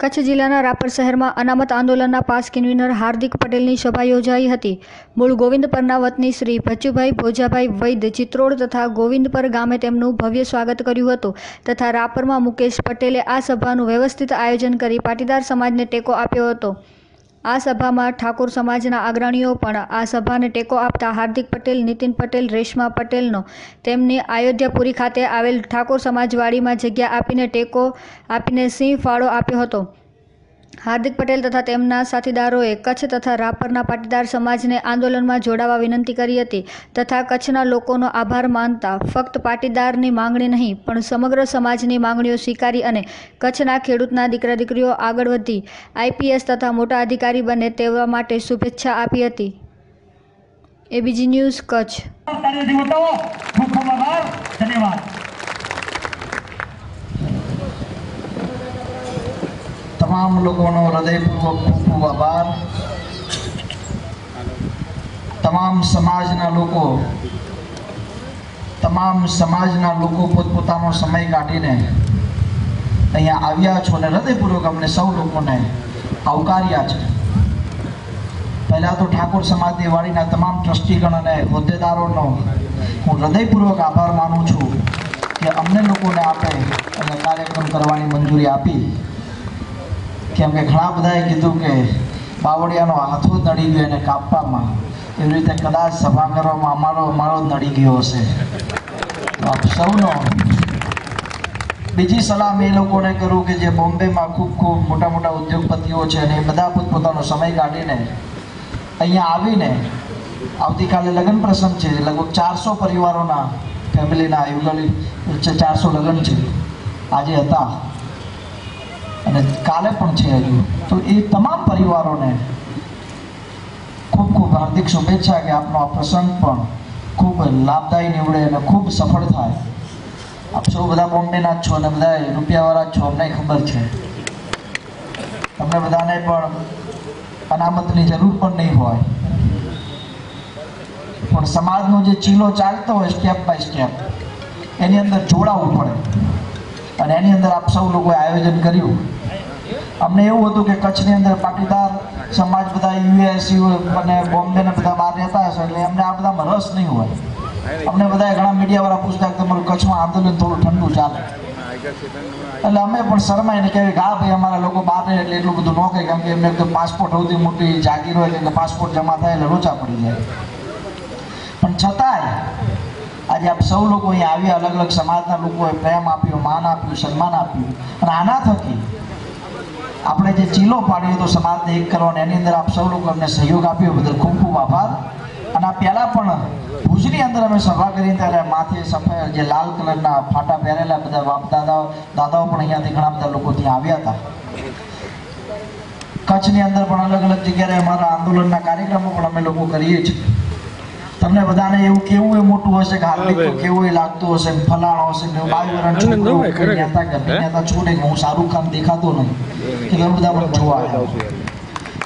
કચ્છ જિલ્લાના રાપર શહેરમાં અનામત આંદોલનના પાસ કન્વીનર હાર્દિક પટેલની સભા યોજાઈ હતી. મૂળ ગોવિંદપરના વતની શ્રી ભચુભાઈ ભોજાભાઈ વૈદ ચિત્રોડ તથા ગોવિંદપર ગામે તેમનું ભવ્ય સ્વાગત કર્યું હતું તથા રાપરમાં મુકેશ પટેલે આ સભાનું વ્યવસ્થિત આયોજન કરી પાટીદાર સમાજને ટેકો આપ્યો હતો. આ સભામાં ઠાકોર સમાજના અગ્રણીઓ પણ આ સભાને ટેકો આપતા હાર્દિક પટેલ, નીતિન પટેલ, રેશમા પટેલનો તેમની અયોધ્યાપુરી ખાતે આવેલ ઠાકોર સમાજવાડીમાં જગ્યા આપીને ટેકો આપીને સિંહ ફાળો આપ્યો હતો. હાર્દિક પટેલ તથા તેમના સાથીદારોએ કચ્છ તથા રાપરના પાટીદાર સમાજને આંદોલનમાં જોડાવા વિનંતી કરી હતી તથા કચ્છના લોકોનો આભાર માનતા ફક્ત પાટીદારની માંગણી નહીં, પણ સમગ્ર સમાજની માંગણીઓ સ્વીકારી અને કચ્છના ખેડૂતના દીકરા દીકરીઓ આગળ વધી, આઈપીએસ તથા મોટા અધિકારી બને તેવા માટે શુભેચ્છા આપી હતી. ABG news Kutch. ધન્યવાદ. તમામ લોકોનો હૃદયપૂર્વક ખૂબ ખૂબ આભાર. તમામ સમાજના લોકો, તમામ સમાજના લોકો પોતપોતાનો સમય કાઢીને અહીંયા આવ્યા છો અને હૃદયપૂર્વક અમને સૌ લોકોને આવકાર્યા છે. પહેલાં તો ઠાકોર સમાજની વાળીના તમામ ટ્રસ્ટીગણ અને હોદ્દેદારોનો હું હૃદયપૂર્વક આભાર માનું છું કે અમને લોકોને આપે અને કાર્યક્રમ કરવાની મંજૂરી આપી. કેમ કે ઘણા બધાએ કીધું કે બાવળિયાનો હાથો નડી ગયો એને કાપવામાં. એવી રીતે કદાચ સભા કરવામાં અમારો અમારો નડી ગયો હશે. આપ સૌનો બીજી સલાહ એ લોકોને કરું કે જે બોમ્બેમાં ખૂબ ખૂબ મોટા મોટા ઉદ્યોગપતિઓ છે અને એ બધા પોતપોતાનો સમય કાઢીને અહીંયા આવીને આવતીકાલે લગ્ન પ્રસંગ છે, લગભગ ચારસો પરિવારોના ફેમિલીના યુગલી ચારસો લગ્ન છે. આજે હતા. અને કાલે પણ છે હજુ. તો એ તમામ પરિવારોને ખૂબ ખૂબ હાર્દિક શુભેચ્છા કે આપનો આ પ્રસંગ પણ ખૂબ લાભદાયી નીવડે અને ખૂબ સફળ થાય. આપ સૌ બધા બોમ્બેના જ છો અને બધા રૂપિયાવાળા જ છો, અમને ખબર છે. તમને બધાને પણ અનામતની જરૂર પણ નહીં હોય. પણ સમાજનો જે ચીલો ચાલતો હોય સ્ટેપ બાય સ્ટેપ એની અંદર જોડાવવું પડે. અને એની અંદર આપ સૌ લોકોએ આયોજન કર્યું. અમને એવું હતું કે કચ્છની અંદર પાટીદાર સમાજ બધા યુએસ અને બોમ્બે ને બધા બહાર રહેતા હશે એટલે એમને આ બધામાં રસ નહીં હોય. અમને બધા ઘણા મીડિયાવાળા પૂછતા કે તમારું કચ્છમાં આંદોલન થોડું ઠંડુ ચાલે. એટલે અમે પણ શરમાઈને કહેવી કે હા ભાઈ અમારા લોકો બહાર રહે એટલે એટલું બધું ન કહે કેમ કે એમને પાસપોર્ટ સૌથી મોટી જાગીર હોય એટલે પાસપોર્ટ જમા થાય એટલે રોચા પડી જાય. આજે આપ સૌ લોકો અહીંયા આવ્યા અલગ અલગ સમાજના લોકોએ પ્રેમ આપ્યો, માન આપ્યું, સન્માન આપ્યું. અને આના થકી આપણે જે ચીલો પાડ્યો તો સમાજને એક કરવાનો એની અંદર આપ સૌ લોકો અમને સહયોગ આપ્યો. બદલ ખૂબ ખૂબ આભાર. અને આ પહેલાં પણ ભુજની અંદર અમે સભા કરી ત્યારે માથે સફેદ જે લાલ કલરના ફાટા પહેરેલા બધા બાપ દાદા દાદાઓ પણ અહીંયાથી ઘણા બધા લોકો ત્યાં આવ્યા હતા. કચ્છની અંદર પણ અલગ અલગ જગ્યાએ અમારા આંદોલનના કાર્યક્રમો પણ અમે લોકો કરીએ છીએ. તમને બધાને એવું કેવું એ મોટું હશે કે હાર્દિક તો કેવું એ લાગતું હશે ફલાણો હશે ને બાવીસ વર્ષ છોકરો કોઈ નેતા કે નેતા છોડે હું શાહરૂખ ખાન દેખાતો નહીં. કે તમે બધા મને જોવા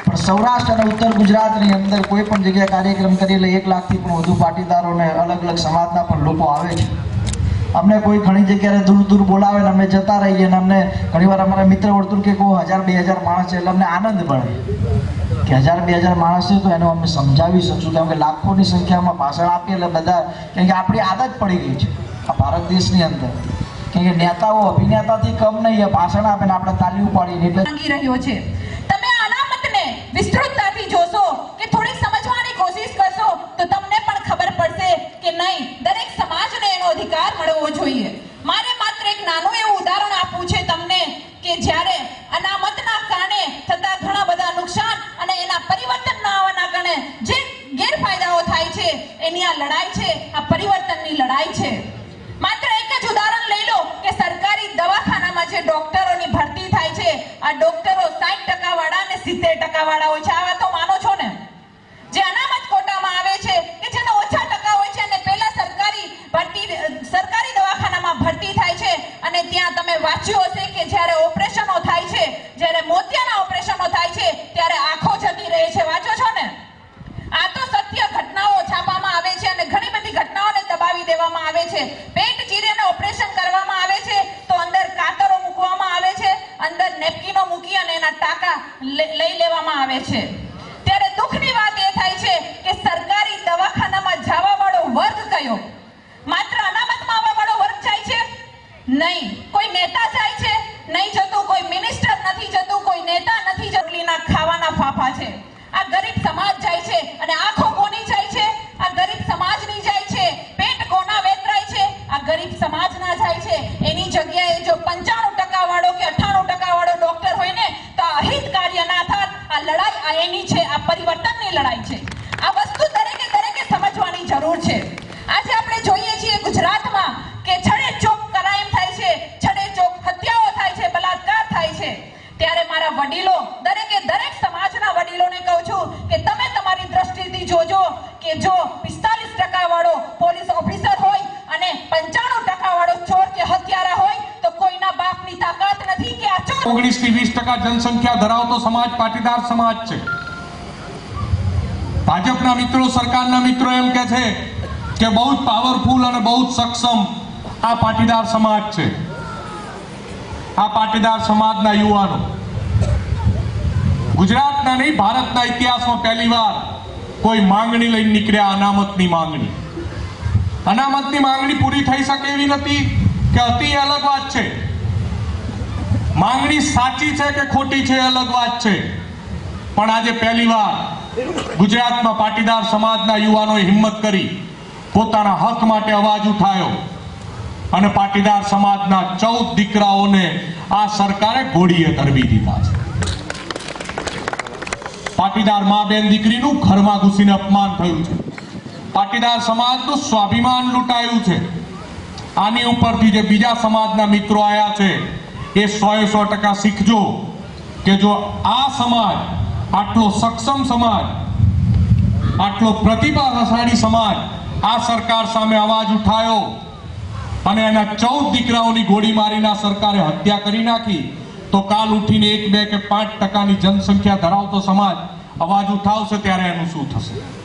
પણ સૌરાષ્ટ્ર અને ઉત્તર ગુજરાતની અંદર કોઈ પણ જગ્યાએ કાર્યક્રમ કરી એટલે એક લાખથી પણ વધુ પાટીદારોને અલગ અલગ સમાજના પણ લોકો આવે છે. અમને કોઈ ઘણી જગ્યાએ દૂર દૂર બોલાવે ને અમે જતા રહીએ અને અમને ઘણીવાર અમારા મિત્ર વર્તુળ કે કોઈ હજાર બે હજાર માણસ છે એટલે અમને આનંદ પડે કે હજાર બે હજાર માણસ છે તો એનું અમે સમજાવી શકશું. કેમ કે લાખોની સંખ્યામાં ભાષણ આપીએ એટલે બધા કેમ કે આપણી આદત પડી ગઈ છે આ ભારત દેશની અંદર. કેમ કે નેતાઓ અભિનેતાથી કમ નહીં ભાષણ આપે ને આપણે તાલી ઉપાડીને એટલે રહ્યો છે તમે આ અનામતને વિસ્તૃતતાથી જોશો કે થોડીક સમજવાની કોશિશ કરશો તો તમને પણ ખબર પડશે કે નહીં દરેક સમાજને એનો અધિકાર મળવો જોઈએ મારે માત્ર એક નાનું એવું ઉદાહરણ આપવું છે તમને કે જ્યારે અનામતના કારણે થતા ઘણા બધા નુકસાન અને એના પરિવર્તન ન આવવાના કારણે જે ગેરફાયદાઓ થાય છે એની આ લડાઈ છે, આ પરિવર્તનની લડાઈ છે. માત્ર એક જ ઉદાહરણ લઈ લો કે સરકારી દવાખાનામાં જે ડોક્ટરોની ભરતી થાય છે, આ ડોક્ટરો 60% વાળા અને 70% વાળા હોય છે. આ વાતો માનો છો ને? જે અનામત કોટામાં આવે છે, કે જેને ઓછા ટકા હોય છે અને પહેલા સરકારી ભરતી, સરકારી દવાખાનામાં ભરતી થાય છે, અને ત્યાં તમે વાંચ્યું હશે કે જ્યારે ઓપરેશનો થાય છે, જ્યારે મોતિયાના ઓપરેશનો ટાંકા લઈ લેવામાં આવે છે. ત્યારે દુઃખની વાત એ થાય છે કે સરકારી દવાખાનામાં જવા વાળો વર્ગ કયો? માત્ર અનામતમાં આવવા વાળો વર્ગ જાય છે? નહીં. કોઈ નેતા જાય છે? નહીં જતો કોઈ મિનિસ્ટર આ એની છે આ પરિવર્તનની લડાઈ છે. ઓગણીસથી વીસ ટકા જનસંખ્યા ધરાવતો સમાજ પાટીદાર સમાજ છે. ભાજપના મિત્રો, સરકારના મિત્રો એમ કે છે કે બહુ જ પાવરફુલ અને બહુ જ સક્ષમ આ પાટીદાર સમાજ છે. આ પાટીદાર સમાજના યુવાનો. ગુજરાતના નહીં, ભારતના ઇતિહાસમાં પહેલીવાર કોઈ માંગણી લઈને નીકળ્યા, અનામતની માંગણી. અનામતની માંગણી પૂરી થઈ શકે એવી નથી કે અતિ અલગ વાત છે. માંગણી સાચી છે કે ખોટી છે અલગ વાત છે. પણ આજે પહેલીવાર ગુજરાતમાં પાટીદાર સમાજના યુવાનોએ હિંમત કરી, પોતાના હક માટે અવાજ ઉઠાયો અને પાટીદાર સમાજના ચૌદ દીકરાઓને આ સરકારે ઘોડીએ કરવી દીધા છે. પાટીદાર મા બેન દીકરીનું ઘરમાં ઘૂસીને અપમાન થયું છે. પાટીદાર સમાજનું સ્વાભિમાન લૂંટાયું છે. આની ઉપરથી જે બીજા સમાજના મિત્રો આવ્યા છે એ સોએ સો ટકા શીખજો કે જો આ સમાજ, આટલો સક્ષમ સમાજ, આટલો પ્રતિભાશાળી સમાજ આ સરકાર સામે અવાજ ઉઠાયો અને એના ચૌદ દીકરાઓની ગોળી મારીને સરકારે હત્યા કરી નાખી, તો કાલ ઉઠીને એક, બે કે પાંચ ટકાની જનસંખ્યા ધરાવતો સમાજ અવાજ ઉઠાવશે ત્યારે એનું શું થશે?